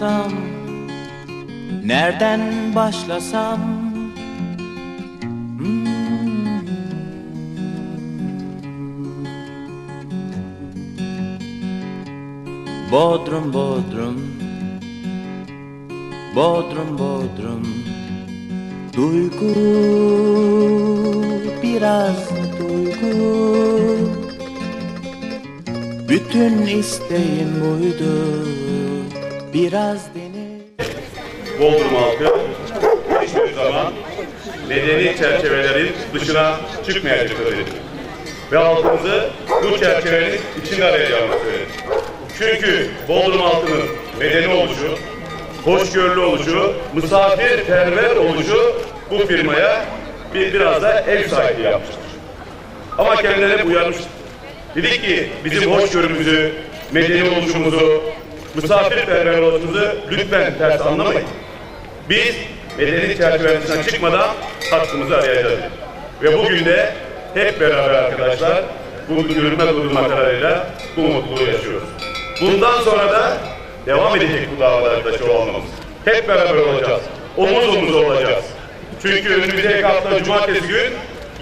Anlatsam Nereden başlasam? Hmm. Bodrum Bodrum. Bodrum Bodrum. Duygu biraz duygu. Bütün isteğim buydu Biraz deniz Bodrum halkı hiçbir zaman medeni çerçevelerin dışına çıkmayacaktır dedi. Ve halkımızı bu çerçevenin içinde arayacağımızı söyledi. Çünkü Bodrum halkının medeni oluşu, hoşgörülü oluşu, misafirperver oluşu bu firmaya bir biraz da ev sahipliği yapmıştır. Ama kendileri hep uyarmıştır. Dedik ki bizim hoşgörümüzü, medeni oluşumuzu, misafirperver oluşumuzu lütfen ters anlamayın. Biz medeni çerçevesinden çıkmadan hakkımızı arayacağız. Ve bugün de hep beraber arkadaşlar bu görünmez durma kararıyla bu mutluluğu yaşıyoruz. Bundan sonra da devam edecek bu davalarda şu olmamız. Hep beraber olacağız. Omuz omuz olacağız. Çünkü önümüzdeki hafta cumartesi gün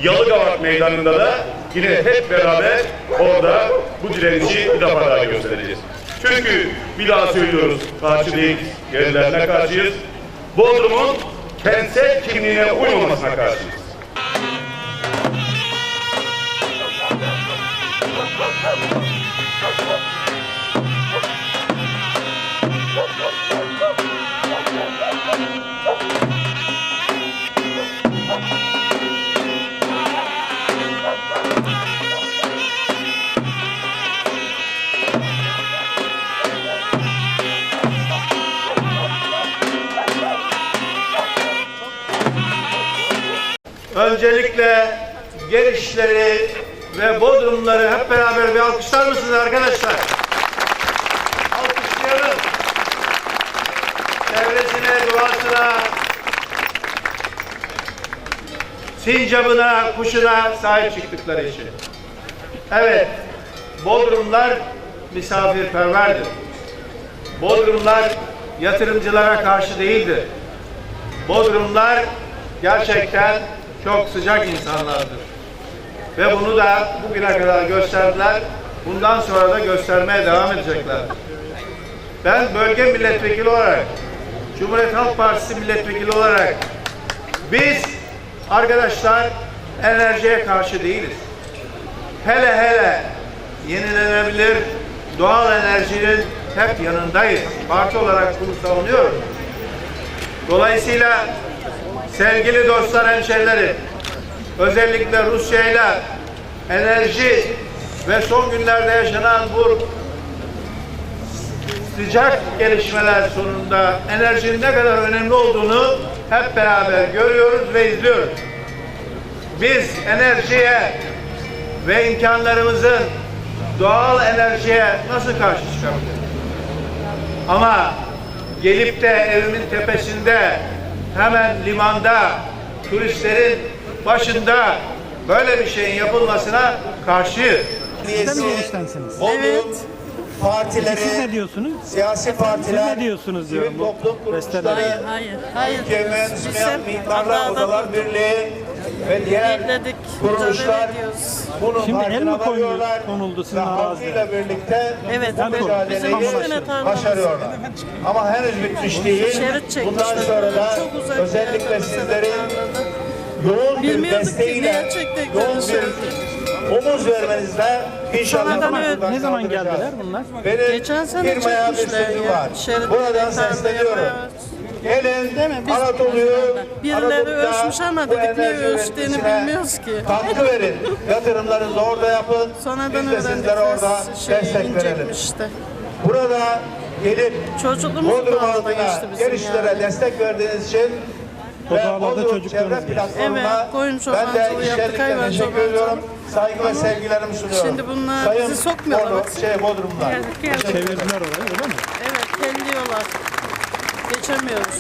Yalıkavak Meydanı'nda da yine hep beraber orada bu direnişi bir defa daha göstereceğiz. Çünkü bir daha söylüyoruz, karşı değiliz, gerilerine karşıyız. Bodrum'un kentsel kimliğine uymamasına karşıyız. Öncelikle gelişleri ve bodrumları hep beraber bir alkışlar mısınız arkadaşlar? Alkışlayalım. Çevresine, doğasına, sincabına, kuşuna sahip çıktıkları için. Evet, bodrumlar misafirperverdir. Bodrumlar yatırımcılara karşı değildir. Bodrumlar gerçekten çok sıcak insanlardır. Ve bunu da bugüne kadar gösterdiler. Bundan sonra da göstermeye devam edecekler. Ben bölge milletvekili olarak, Cumhuriyet Halk Partisi milletvekili olarak biz arkadaşlar enerjiye karşı değiliz. Hele hele yenilenebilir doğal enerjinin hep yanındayız. Parti olarak bunu savunuyoruz. Dolayısıyla sevgili dostlar, hemşehrilerim, özellikle Rusya ile enerji ve son günlerde yaşanan bu sıcak gelişmeler sonunda enerjinin ne kadar önemli olduğunu hep beraber görüyoruz ve izliyoruz. Biz enerjiye ve imkanlarımızın doğal enerjiye nasıl karşı çıkabiliriz? Ama gelip de evimin tepesinde hemen limanda turistlerin başında böyle bir şeyin yapılmasına karşıyız. Siz de mi? Evet. Partileri, Siz ne diyorsunuz? siyasi partiler, Siz ne diyorsunuz diyorum toplum kuruluşları, Hayır, hayır. ülke mühendismeyen hep Mimarlar Odalar Birliği ve diğer Birledik, kuruluşlar bunun Şimdi el mi varıyorlar konuldu sizin ve halkıyla birlikte Evet, bu mücadeleyi Bizim tarlamız. başarıyorlar. Ama henüz bitmiş değil. Şerit çekmişler. Bundan sonra da Çok uzak özellikle sizlerin yoğun bir Bilmiyorduk ki desteğiyle, neye çektiklerini yoğun bir söyledi. omuz vermenizle inşallah Sonradan öyle- ne zaman geldiler bunlar? Benim Geçen sene firmaya bir çekmişler sözüm ya. var. Buradan sesleniyorum. evet. Gelin Değil mi? Biz- Anadolu'yu Birileri Anadolu'da ölçmüş ama dedik niye ölçtüğünü bilmiyoruz ki. Katkı verin. Yatırımlarınızı orada yapın. Sonradan Biz de sizlere orada Şey, destek verelim. işte. Burada gelip Çocukluğumuz Bodrum bizim gelişlere yani. destek verdiğiniz için O ve Bodrum çocuklarımız Çevre. Platformu'na Evet, koyun ben de hayvan teşekkür ediyorum. Saygı ve sevgilerimi sunuyorum. Şimdi bunlar Sayın bizi sokmuyorlar. Bodrum, şey Bodrumlar. Geldik, geldik. Çevirdiler orayı öyle mi? Evet, telliyorlar. Geçemiyoruz.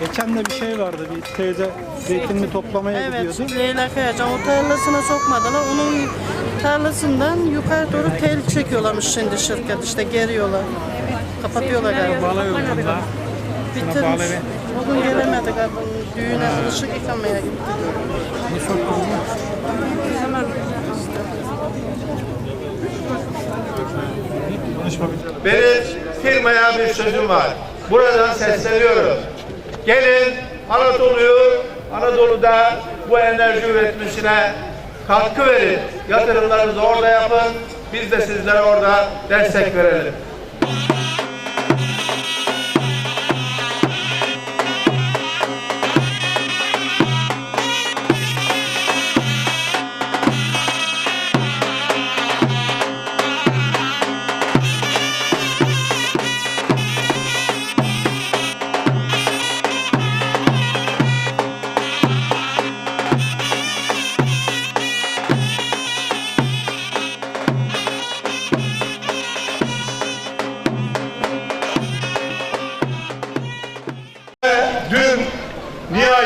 Geçen de bir şey vardı. Bir teyze zeytinini toplamaya Evet, gidiyordu. Leyla Kayacan o tarlasına sokmadılar. Onun tarlasından yukarı doğru tel çekiyorlarmış şimdi şirket işte geriyorlar. Kapatıyorlar galiba. Bağlayalım bunu da. Bitirmiş. Bugün gelemedik abi. Düğüne ışık yıkamaya gittik. Benim firmaya bir sözüm var. Buradan sesleniyorum. Gelin Anadolu'yu, Anadolu'da bu enerji üretmesine katkı verin. Yatırımlarınızı orada yapın. Biz de sizlere orada destek verelim.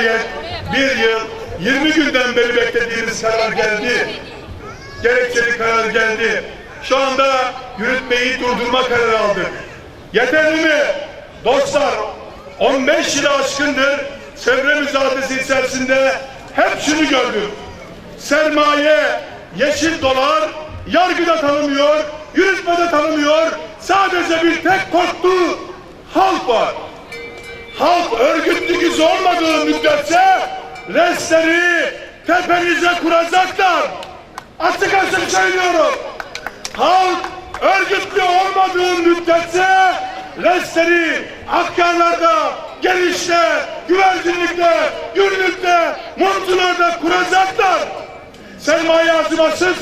Nihayet bir yıl 20 günden beri beklediğimiz karar geldi. Gerekçeli karar geldi. Şu anda yürütmeyi durdurma kararı aldık. Yeterli mi? Dostlar 15 yılı aşkındır çevre mücadelesi içerisinde hep şunu gördüm. Sermaye, yeşil dolar yargıda tanımıyor, yürütmede tanımıyor. Sadece bir tek korktuğu halk var halk örgütlü gücü olmadığı müddetçe restleri tepenize kuracaklar. Açık açık söylüyorum. Halk örgütlü olmadığı müddetçe restleri Hakkari'larda, Geliş'te, Güvercinlik'te, Gürlük'te, Mumcular'da kuracaklar. Sermaye acımasız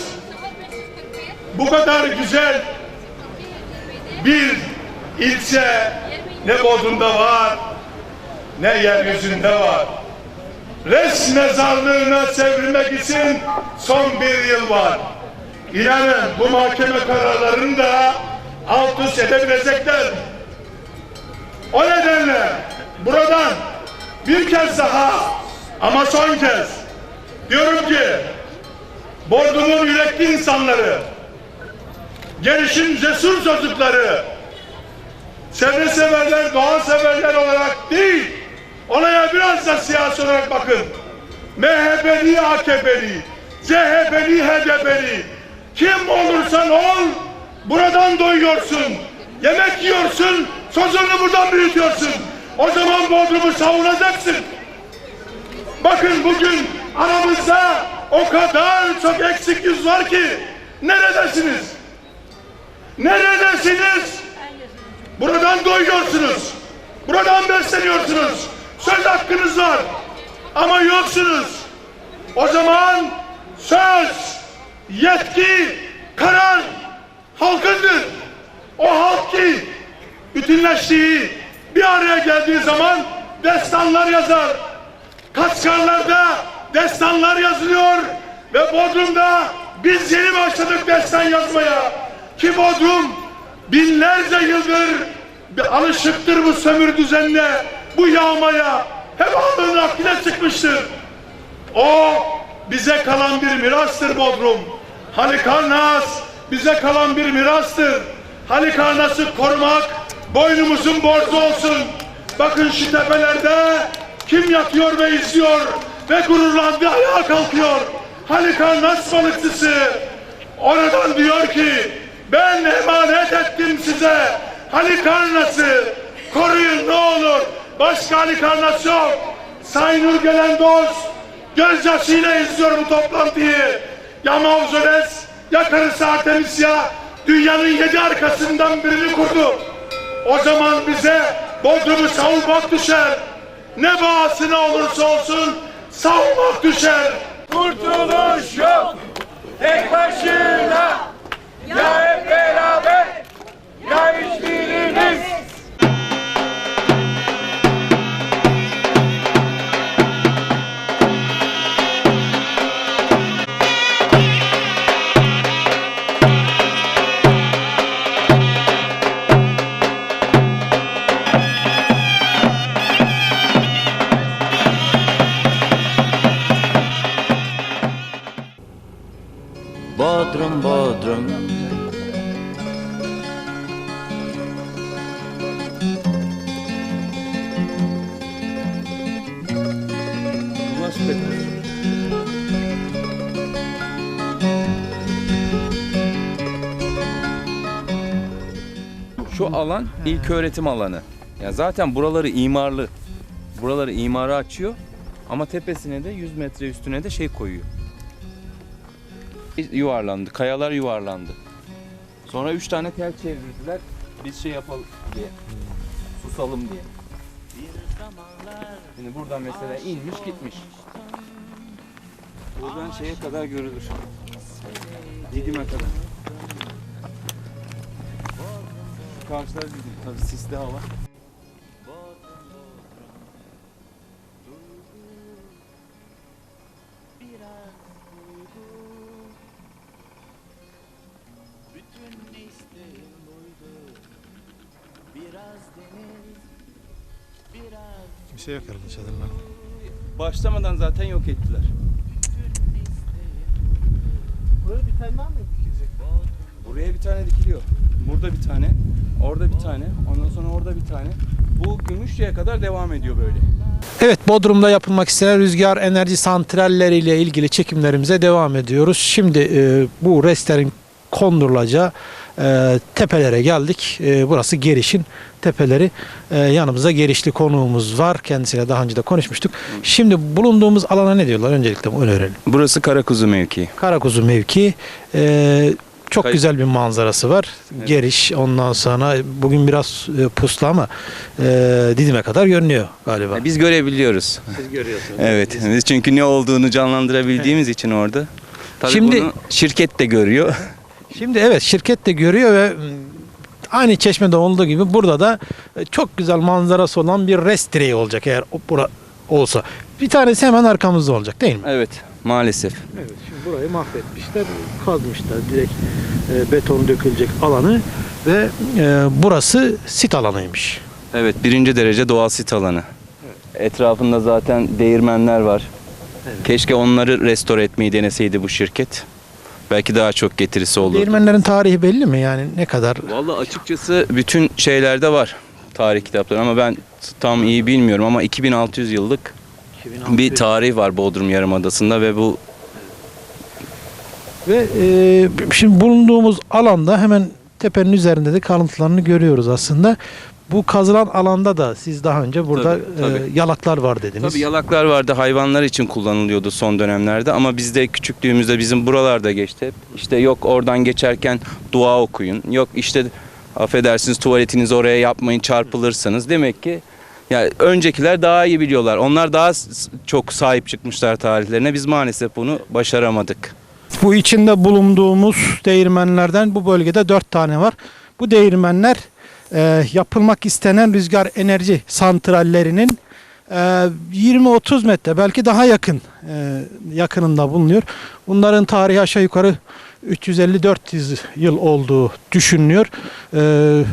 bu kadar güzel bir ilçe ne Bodrum'da var ne yeryüzünde var. Res mezarlığına çevirmek için son bir yıl var. İnanın bu mahkeme kararlarını da alt üst edebilecekler. O nedenle buradan bir kez daha ama son kez diyorum ki Bodrum'un yürekli insanları gelişim cesur çocukları çevre severler, doğa severler olarak değil, olaya biraz da siyasi olarak bakın. MHP'li, AKP'li, CHP'li, HDP'li, kim olursan ol, buradan doyuyorsun, yemek yiyorsun, çocuğunu buradan büyütüyorsun. O zaman Bodrum'u savunacaksın. Bakın bugün aramızda o kadar çok eksik yüz var ki, neredesiniz? Neredesiniz? Buradan doyuyorsunuz. Buradan besleniyorsunuz. Söz hakkınız var. Ama yoksunuz. O zaman söz, yetki, karar halkındır. O halk ki bütünleştiği, bir araya geldiği zaman destanlar yazar. Kaçkarlarda destanlar yazılıyor ve Bodrum'da biz yeni başladık destan yazmaya. Ki Bodrum binlerce yıldır alışıktır bu sömürü düzenine, bu yağmaya. Hep aklına çıkmıştır. O bize kalan bir mirastır Bodrum. Halikarnas bize kalan bir mirastır. Halikarnas'ı korumak boynumuzun borcu olsun. Bakın şu tepelerde kim yatıyor ve izliyor ve gururlandı ayağa kalkıyor. Halikarnas balıkçısı oradan diyor ki ben emanet ettim size Halikarnas'ı koruyun ne olur. Başka Halikarnas yok. Sayın gelen dost gözyaşıyla izliyor bu toplantıyı. Ya Mavzoles ya karısı Artemisia dünyanın yedi arkasından birini kurdu. O zaman bize Bodrum'u savunmak düşer. Ne bağısına olursa olsun savunmak düşer. Şu alan ilk öğretim alanı. Ya zaten buraları imarlı. Buraları imara açıyor ama tepesine de 100 metre üstüne de şey koyuyor. Yuvarlandı. Kayalar yuvarlandı. Sonra 3 tane tel çevirdiler. Biz şey yapalım diye. Susalım diye. Şimdi buradan mesela inmiş gitmiş. Buradan şeye kadar görülür. Didim'e kadar. Karşılar Didim. Tabii sisli hava. Biraz duygu Bütün isteğim buydu Biraz deniz Biraz Kimse yok herhalde çadırlar. Başlamadan zaten yok ettiler. Buraya bir tane daha mı dikilecek? Buraya bir tane dikiliyor. Burada bir tane, orada bir tane, ondan sonra orada bir tane. Bu Gümüşlü'ye kadar devam ediyor böyle. Evet Bodrum'da yapılmak istenen rüzgar enerji santralleriyle ilgili çekimlerimize devam ediyoruz. Şimdi e, bu restlerin kondurulacağı e, tepelere geldik. E, burası Geriş'in tepeleri. E, yanımızda Gerişli konuğumuz var. Kendisiyle daha önce de konuşmuştuk. Şimdi bulunduğumuz alana ne diyorlar? Öncelikle bunu öğrenelim. Burası Karakuzu mevkii. Karakuzu mevki. E, çok Kay- güzel bir manzarası var. Evet. Geriş ondan sonra bugün biraz e, puslu ama e, Didim'e kadar görünüyor galiba. Biz görebiliyoruz. Siz görüyorsunuz. Evet. Biz çünkü ne olduğunu canlandırabildiğimiz için orada. Tabii Şimdi- bunu şirket de görüyor. Şimdi evet şirket de görüyor ve mm, aynı çeşmede olduğu gibi burada da e, çok güzel manzarası olan bir rest direği olacak eğer o bura olsa. Bir tanesi hemen arkamızda olacak değil mi? evet. Maalesef. Evet şimdi burayı mahvetmişler, kazmışlar direkt e, beton dökülecek alanı ve e, burası sit alanıymış. Evet. Birinci derece doğal sit alanı. Etrafında zaten değirmenler var. Keşke onları restore etmeyi deneseydi bu şirket. Belki daha çok getirisi olurdu. Değirmenlerin tarihi belli mi yani ne kadar? Vallahi açıkçası bütün şeylerde var tarih kitapları ama ben tam iyi bilmiyorum ama 2600 yıllık bir tarih var Bodrum Yarımadası'nda ve bu Ve e, şimdi bulunduğumuz alanda hemen tepenin üzerinde de kalıntılarını görüyoruz aslında. Bu kazılan alanda da siz daha önce burada Tabii, e, tabii. yalaklar var dediniz. tabii yalaklar vardı hayvanlar için kullanılıyordu son dönemlerde ama biz de küçüklüğümüzde bizim buralarda geçti hep. İşte yok oradan geçerken dua okuyun. Yok işte affedersiniz tuvaletinizi oraya yapmayın çarpılırsınız. Demek ki yani öncekiler daha iyi biliyorlar. Onlar daha çok sahip çıkmışlar tarihlerine. Biz maalesef bunu başaramadık. Bu içinde bulunduğumuz değirmenlerden bu bölgede dört tane var. Bu değirmenler e, yapılmak istenen rüzgar enerji santrallerinin e, 20-30 metre belki daha yakın e, yakınında bulunuyor. Bunların tarihi aşağı yukarı 350-400 yıl olduğu düşünülüyor. E,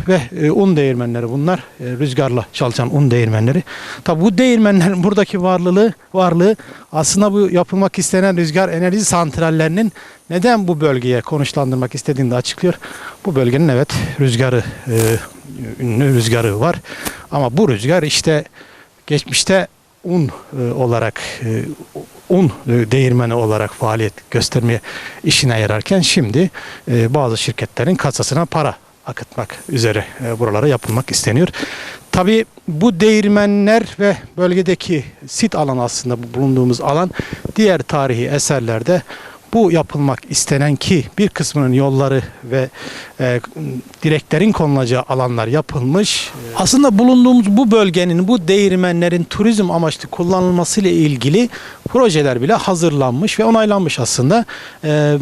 ve e, un değirmenleri bunlar. E, rüzgarla çalışan un değirmenleri. Tabi bu değirmenlerin buradaki varlığı, varlığı aslında bu yapılmak istenen rüzgar enerji santrallerinin neden bu bölgeye konuşlandırmak istediğini de açıklıyor. Bu bölgenin evet rüzgarı, e, ünlü rüzgarı var. Ama bu rüzgar işte geçmişte un e, olarak e, un e, değirmeni olarak faaliyet göstermeye işine yararken şimdi bazı şirketlerin kasasına para akıtmak üzere buralara yapılmak isteniyor. Tabii bu değirmenler ve bölgedeki sit alanı aslında bu bulunduğumuz alan diğer tarihi eserlerde bu yapılmak istenen ki bir kısmının yolları ve e, direklerin konulacağı alanlar yapılmış. Aslında bulunduğumuz bu bölgenin bu değirmenlerin turizm amaçlı kullanılması ile ilgili projeler bile hazırlanmış ve onaylanmış aslında. E,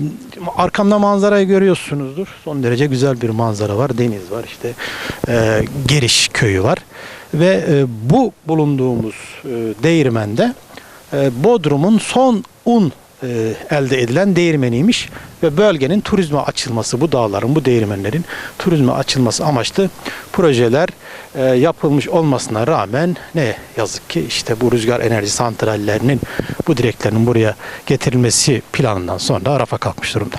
arkamda manzarayı görüyorsunuzdur. Son derece güzel bir manzara var. Deniz var işte e, Geriş köyü var ve e, bu bulunduğumuz e, değirmende e, Bodrum'un son un e, elde edilen değirmeniymiş ve bölgenin turizme açılması bu dağların bu değirmenlerin turizme açılması amaçlı projeler e, yapılmış olmasına rağmen ne yazık ki işte bu rüzgar enerji santrallerinin bu direklerin buraya getirilmesi planından sonra rafa kalkmış durumda.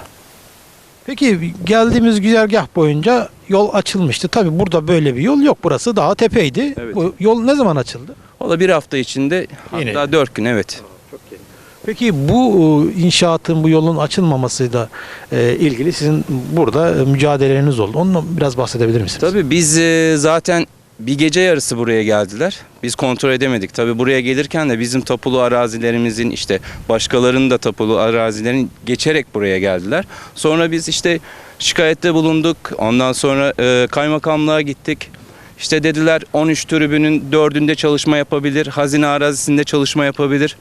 Peki geldiğimiz güzergah boyunca yol açılmıştı. Tabi burada böyle bir yol yok. Burası daha tepeydi. Evet. Bu yol ne zaman açıldı? Valla bir hafta içinde Yine. hatta dört gün evet. Peki bu e, inşaatın, bu yolun açılmamasıyla e, ilgili sizin burada e, mücadeleleriniz oldu. Ondan biraz bahsedebilir misiniz? Tabii biz zaten bir gece yarısı buraya geldiler. Biz kontrol edemedik. Tabii buraya gelirken de bizim tapulu arazilerimizin işte başkalarının da tapulu arazilerin geçerek buraya geldiler. Sonra biz işte şikayette bulunduk. Ondan sonra kaymakamlığa gittik. İşte dediler 13 tribünün 4'ünde çalışma yapabilir, hazine arazisinde çalışma yapabilir.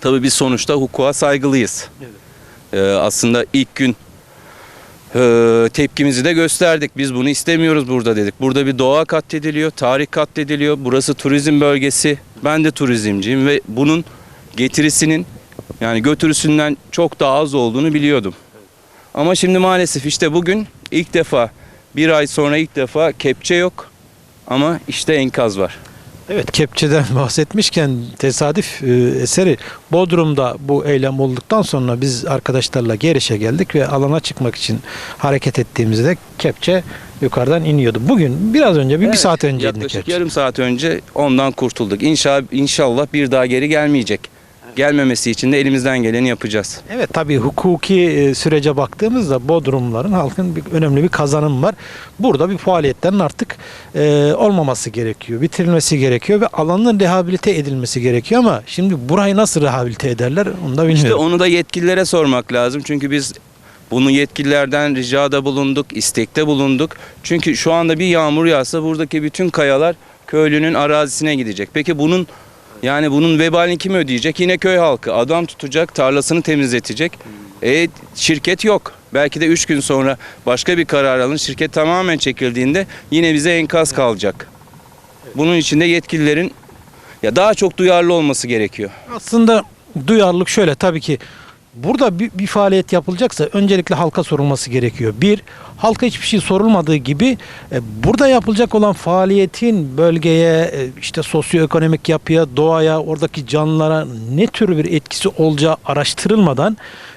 Tabii biz sonuçta hukuka saygılıyız. E, aslında ilk gün ee, tepkimizi de gösterdik. Biz bunu istemiyoruz burada dedik. Burada bir doğa katlediliyor, tarih katlediliyor. Burası turizm bölgesi. Ben de turizmciyim ve bunun getirisinin yani götürüsünden çok daha az olduğunu biliyordum. Ama şimdi maalesef işte bugün ilk defa bir ay sonra ilk defa kepçe yok ama işte enkaz var. Evet kepçeden bahsetmişken tesadüf e, eseri Bodrum'da bu eylem olduktan sonra biz arkadaşlarla Geriş'e geldik ve alana çıkmak için hareket ettiğimizde kepçe yukarıdan iniyordu. Bugün biraz önce bir, bir Evet, saat önce Yaklaşık kepçe. yarım saat önce ondan kurtulduk. İnşallah, inşallah bir daha geri gelmeyecek. Gelmemesi için de elimizden geleni yapacağız. Evet tabii hukuki e, sürece baktığımızda Bodrumların halkın bir, önemli bir kazanım var. Burada bir faaliyetlerin artık e, olmaması gerekiyor, bitirilmesi gerekiyor ve alanın rehabilite edilmesi gerekiyor ama şimdi burayı nasıl rehabilite ederler onu da bilmiyorum. İşte onu da yetkililere sormak lazım. Çünkü biz bunu yetkililerden ricada bulunduk, istekte bulunduk. Çünkü şu anda bir yağmur yağsa buradaki bütün kayalar köylünün arazisine gidecek. Peki bunun yani bunun vebalini kim ödeyecek? Yine köy halkı. Adam tutacak, tarlasını temizletecek. E şirket yok. Belki de 3 gün sonra başka bir karar alın. Şirket tamamen çekildiğinde yine bize enkaz kalacak. Bunun için de yetkililerin ya daha çok duyarlı olması gerekiyor. Aslında duyarlılık şöyle tabii ki burada bir, bir faaliyet yapılacaksa öncelikle halka sorulması gerekiyor. Bir, halka hiçbir şey sorulmadığı gibi e, burada yapılacak olan faaliyetin bölgeye, e, işte sosyoekonomik yapıya, doğaya, oradaki canlılara ne tür bir etkisi olacağı araştırılmadan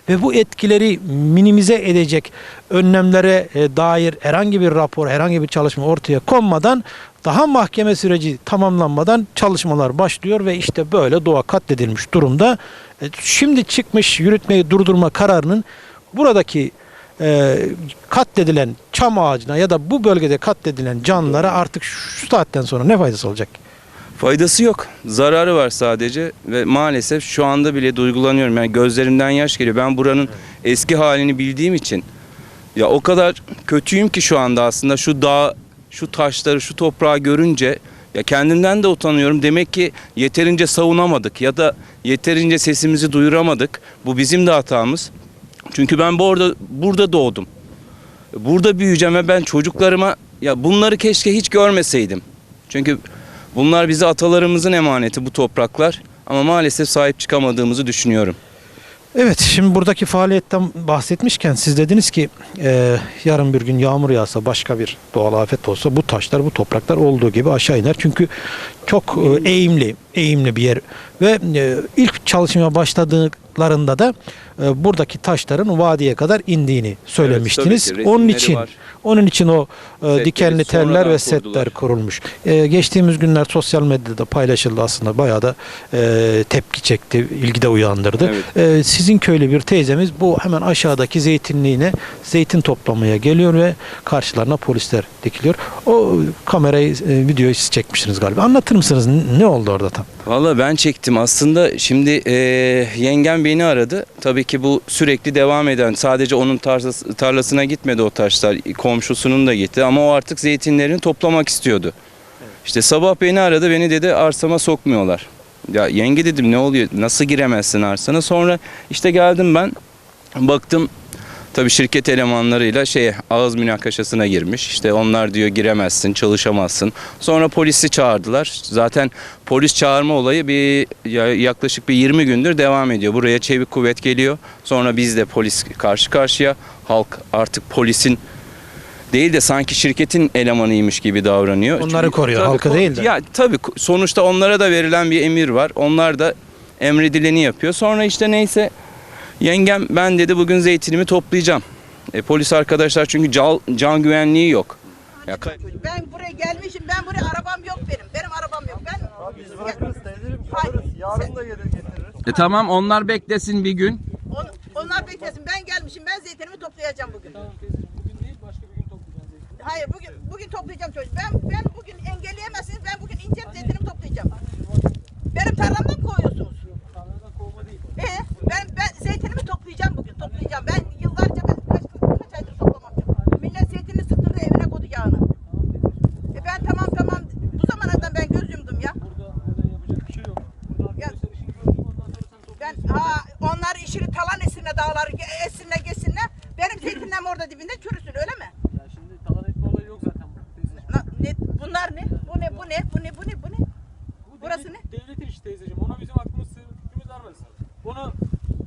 ve bu etkileri minimize edecek önlemlere e, dair herhangi bir rapor, herhangi bir çalışma ortaya konmadan daha mahkeme süreci tamamlanmadan çalışmalar başlıyor ve işte böyle doğa katledilmiş durumda. E, Şimdi çıkmış yürütmeyi durdurma kararının buradaki e, katledilen çam ağacına ya da bu bölgede katledilen canlılara artık şu saatten sonra ne faydası olacak? Faydası yok. Zararı var sadece ve maalesef şu anda bile duygulanıyorum. Yani gözlerimden yaş geliyor. Ben buranın eski halini bildiğim için ya o kadar kötüyüm ki şu anda aslında şu dağ, şu taşları, şu toprağı görünce ya kendimden de utanıyorum. Demek ki yeterince savunamadık ya da yeterince sesimizi duyuramadık. Bu bizim de hatamız. Çünkü ben bu orada burada doğdum. Burada büyüyeceğim ve ben çocuklarıma ya bunları keşke hiç görmeseydim. Çünkü bunlar bize atalarımızın emaneti bu topraklar ama maalesef sahip çıkamadığımızı düşünüyorum. Evet şimdi buradaki faaliyetten bahsetmişken siz dediniz ki e, yarın bir gün yağmur yağsa başka bir doğal afet olsa bu taşlar bu topraklar olduğu gibi aşağı iner. Çünkü çok e, eğimli eğimli bir yer ve e, ilk çalışmaya başladıklarında da e, buradaki taşların vadiye kadar indiğini söylemiştiniz. tabii ki, onun için var. onun için o Setleri dikenli teller ve kurdular. setler kurulmuş. Geçtiğimiz günler sosyal medyada paylaşıldı aslında bayağı da tepki çekti, ilgi de uyandırdı. Evet. Sizin köylü bir teyzemiz bu hemen aşağıdaki zeytinliğine zeytin toplamaya geliyor ve karşılarına polisler dikiliyor. O kamerayı, videoyu siz çekmişsiniz galiba. Anlatır mısınız ne oldu orada tam? Valla ben çektim. Aslında şimdi eee yengem beni aradı. Tabii ki bu sürekli devam eden sadece onun tarlası, tarlasına gitmedi o taşlar. Komşusunun da gitti ama o artık zeytinlerini toplamak istiyordu. İşte sabah beni aradı. Beni dedi arsama sokmuyorlar. Ya yenge dedim ne oluyor? Nasıl giremezsin arsana? Sonra işte geldim ben. Baktım tabii şirket elemanlarıyla şey ağız münakaşasına girmiş. İşte onlar diyor giremezsin, çalışamazsın. Sonra polisi çağırdılar. Zaten polis çağırma olayı bir ya- yaklaşık bir 20 gündür devam ediyor. Buraya çevik kuvvet geliyor. Sonra biz de polis karşı karşıya. Halk artık polisin değil de sanki şirketin elemanıymış gibi davranıyor. Onları koruyor, halkı ko- değil de. Ya tabii sonuçta onlara da verilen bir emir var. Onlar da emredileni yapıyor. Sonra işte neyse yengem ben dedi bugün zeytinimi toplayacağım. E, polis arkadaşlar çünkü can, can güvenliği yok. Ya, Ben buraya gelmişim. Ben buraya arabam yok benim. Benim arabam yok. Ben Biz bırakırız teyzeciğim. Hayır. Yarın da gelir getiririz. E tamam onlar beklesin bir gün. On- onlar beklesin. Ben gelmişim. Ben zeytinimi toplayacağım bugün. Tamam teyzeciğim bugün değil başka bir gün toplayacaksın zeytini. Hayır bugün bugün toplayacağım çocuk. Ben ben bugün engelleyemezsiniz. Ben bugün incelip zeytinimi toplayacağım. Benim tarlamdan mı koyuyorsunuz? Tarladan kovma değil. Ee, ben ben zeytinimi toplayacağım bugün. Toplayacağım. Ben yıllarca ben kaç, kaç aydır toplamamışım. Millet zeytini sıktırdı evine koydu yağını. E ben tamam tamam bu zamana kadar ben göz yumdum ya. Burada, burada yapacak bir şey yok. Burada Ya- arkadaşlar işini gördük ondan sonra sen Ben topluyorsun. ha onlar işini talan esirine dağları ge- esirine geçsinler. Benim zeytinlerim orada dibinde çürüsün öyle mi? Ya şimdi talan etme olayı yok zaten burada teyzeciğim. Na- ne, bunlar ne? Bu ne? Bu ne? Bu ne? Bu ne? Bu ne? Bu Burası devlet- Devletin işi teyzeciğim. Ona bizim aklımız fikrimiz vermez. Bunu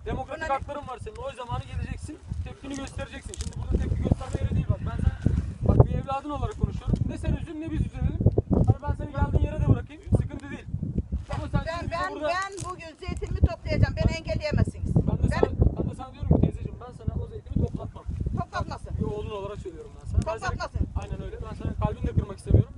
demokratik Buna ne- hakların var senin. O zamanı geleceksin. Tepkini göstereceksin. Şimdi burada tepki gösterme yeri değil bak. Ben sana bak bir evladın olarak konuşuyorum. Ne sen üzül ne biz üzülelim. Hani ben seni geldiğin yere de bırakayım. Sıkıntı değil. Ama sen Ben şimdi bize ben burada... ben bugün zeytinimi toplayacağım. Beni engelleyemezsiniz. Ben de, Ben sana, ben de sana diyorum ki teyzeciğim ben sana o zeytini toplatmam. toplatmasın. Bir oğlun olarak söylüyorum ben sana. Ben sana- Toplatmasın. aynen öyle. Ben sana kalbini de kırmak istemiyorum.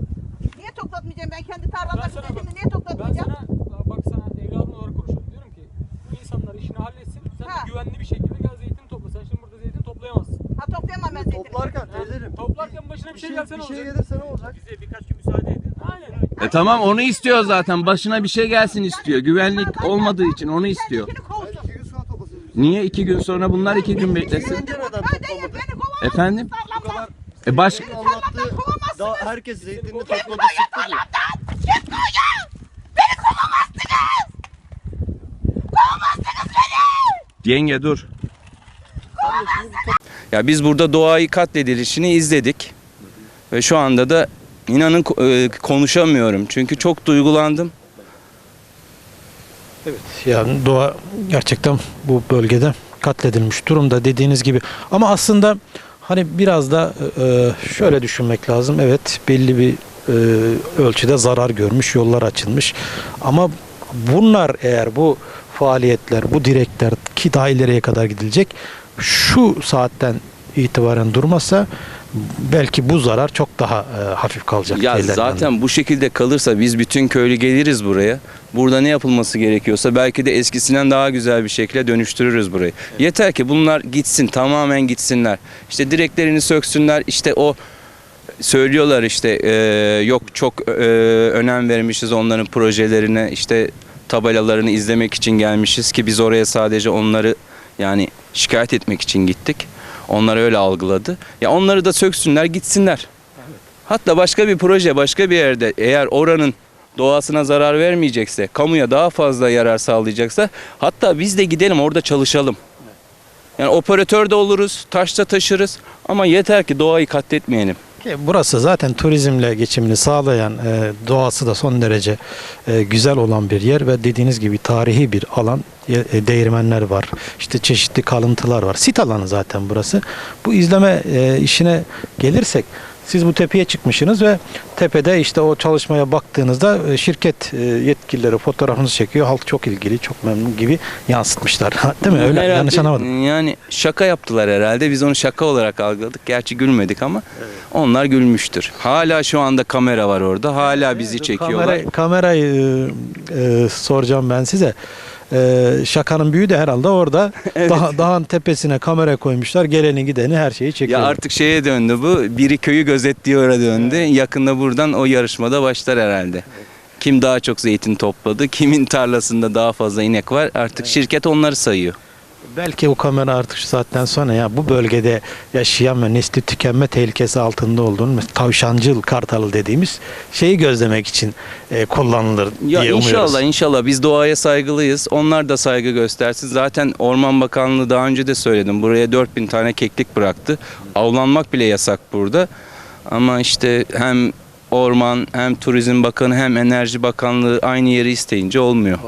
Niye toplatmayacağım? Ben kendi Ben tarlamdaki sana, zeytini niye ben toplatmayacağım? sana bak sana evladın olarak konuşuyorum. Diyorum ki bu insanlar işini halletsin. Sen Ha. de güvenli bir şekilde gel zeytin topla. Sen şimdi burada zeytin toplayamazsın. Ha toplayamam ben zeytini. Toplarken teyzeciğim. Toplarken başına bir şey gelse ne Bir şey olacak? gelirse ne olacak? Bize birkaç gün müsaade edin. Aynen. E tamam onu istiyor zaten. Başına bir şey gelsin istiyor. Güvenlik olmadığı için onu istiyor. Niye iki gün sonra bunlar iki gün beklesin? Ben. Efendim? E baş. Daha herkes zeytinini topladı sıktı diyor. Git koyun. Beni kovamazsınız. Kovamazsınız beni. Yenge dur. Ya biz burada doğayı katledilişini izledik. Ve şu anda da inanın e, konuşamıyorum. Çünkü çok duygulandım. Evet yani doğa gerçekten bu bölgede katledilmiş durumda dediğiniz gibi. Ama aslında hani biraz da e, şöyle düşünmek lazım. Evet belli bir e, ölçüde zarar görmüş, yollar açılmış. Ama bunlar eğer bu faaliyetler, bu direkler ki daha ileriye kadar gidilecek şu saatten itibaren durmasa belki bu zarar çok daha e, hafif kalacak. Ya zaten bu şekilde kalırsa biz bütün köylü geliriz buraya. Burada ne yapılması gerekiyorsa belki de eskisinden daha güzel bir şekilde dönüştürürüz burayı. Yeter ki bunlar gitsin, tamamen gitsinler. İşte direklerini söksünler. İşte o söylüyorlar işte e, yok çok e, önem vermişiz onların projelerine. işte tabelalarını izlemek için gelmişiz ki biz oraya sadece onları yani şikayet etmek için gittik. Onlar öyle algıladı. Ya onları da söksünler, gitsinler. Hatta başka bir proje başka bir yerde eğer oranın doğasına zarar vermeyecekse, kamuya daha fazla yarar sağlayacaksa hatta biz de gidelim orada çalışalım. Yani operatör de oluruz, taşta taşırız ama yeter ki doğayı katletmeyelim. Burası zaten turizmle geçimini sağlayan, e, doğası da son derece e, güzel olan bir yer ve dediğiniz gibi tarihi bir alan. E, değirmenler var, işte çeşitli kalıntılar var. Sit alanı zaten burası. Bu izleme işine gelirsek, siz bu tepeye çıkmışsınız ve tepede işte o çalışmaya baktığınızda e, şirket e, yetkilileri fotoğrafınızı çekiyor. Halk çok ilgili, çok memnun gibi yansıtmışlar. Değil mi? Öyle Herhalde, yanlış anlamadım. Yani şaka yaptılar herhalde. Biz onu şaka olarak algıladık. Gerçi gülmedik ama onlar gülmüştür. Hala şu anda kamera var orada. Hala bizi çekiyorlar. Kamera, kamerayı e, e, soracağım ben size. E, şakanın büyüğü de herhalde orada. Daha, dağın tepesine kamera koymuşlar. Geleni gideni her şeyi çekiyor. Ya artık şeye döndü bu. Biri köyü gözetliyor'a döndü. Yakında buradan o yarışmada başlar herhalde. Kim daha çok zeytin topladı, kimin tarlasında daha fazla inek var artık şirket onları sayıyor. Belki o kamera artık şu saatten sonra ya bu bölgede yaşayan ve nesli tükenme tehlikesi altında olduğunu tavşancıl kartalı dediğimiz şeyi gözlemek için e, kullanılır Ya diye inşallah umuyoruz. inşallah biz doğaya saygılıyız. Onlar da saygı göstersin. Zaten Orman Bakanlığı daha önce de söyledim. Buraya 4000 tane keklik bıraktı. Avlanmak bile yasak burada. Ama işte hem Orman hem Turizm Bakanı hem Enerji Bakanlığı aynı yeri isteyince olmuyor.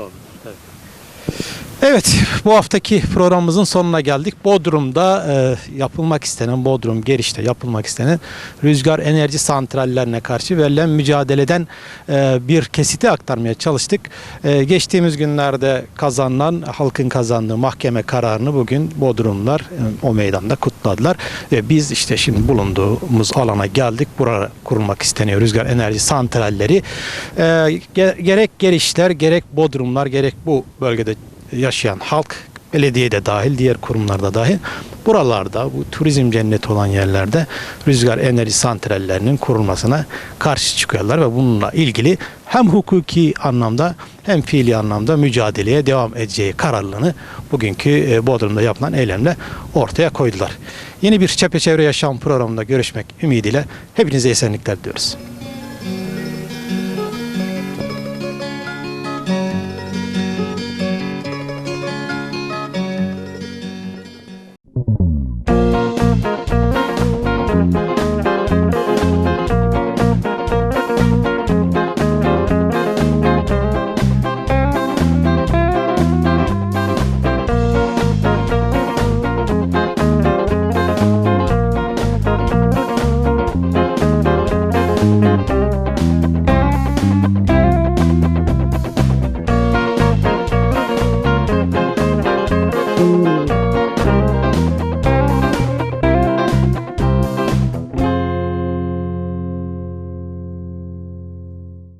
Evet, bu haftaki programımızın sonuna geldik. Bodrum'da e, yapılmak istenen, Bodrum Geriş'te yapılmak istenen rüzgar enerji santrallerine karşı verilen mücadeleden e, bir kesiti aktarmaya çalıştık. E, geçtiğimiz günlerde kazanılan, halkın kazandığı mahkeme kararını bugün Bodrumlar e, o meydanda kutladılar. Ve biz işte şimdi bulunduğumuz alana geldik. Burada kurulmak isteniyor rüzgar enerji santralleri. E, ge- gerek Gerişler, gerek Bodrumlar, gerek bu bölgede yaşayan halk, belediye de dahil, diğer kurumlarda dahil buralarda bu turizm cenneti olan yerlerde rüzgar enerji santrallerinin kurulmasına karşı çıkıyorlar ve bununla ilgili hem hukuki anlamda hem fiili anlamda mücadeleye devam edeceği kararlılığını bugünkü e, Bodrum'da yapılan eylemle ortaya koydular. Yeni bir Çepeçevre Yaşam programında görüşmek ümidiyle hepinize esenlikler diliyoruz.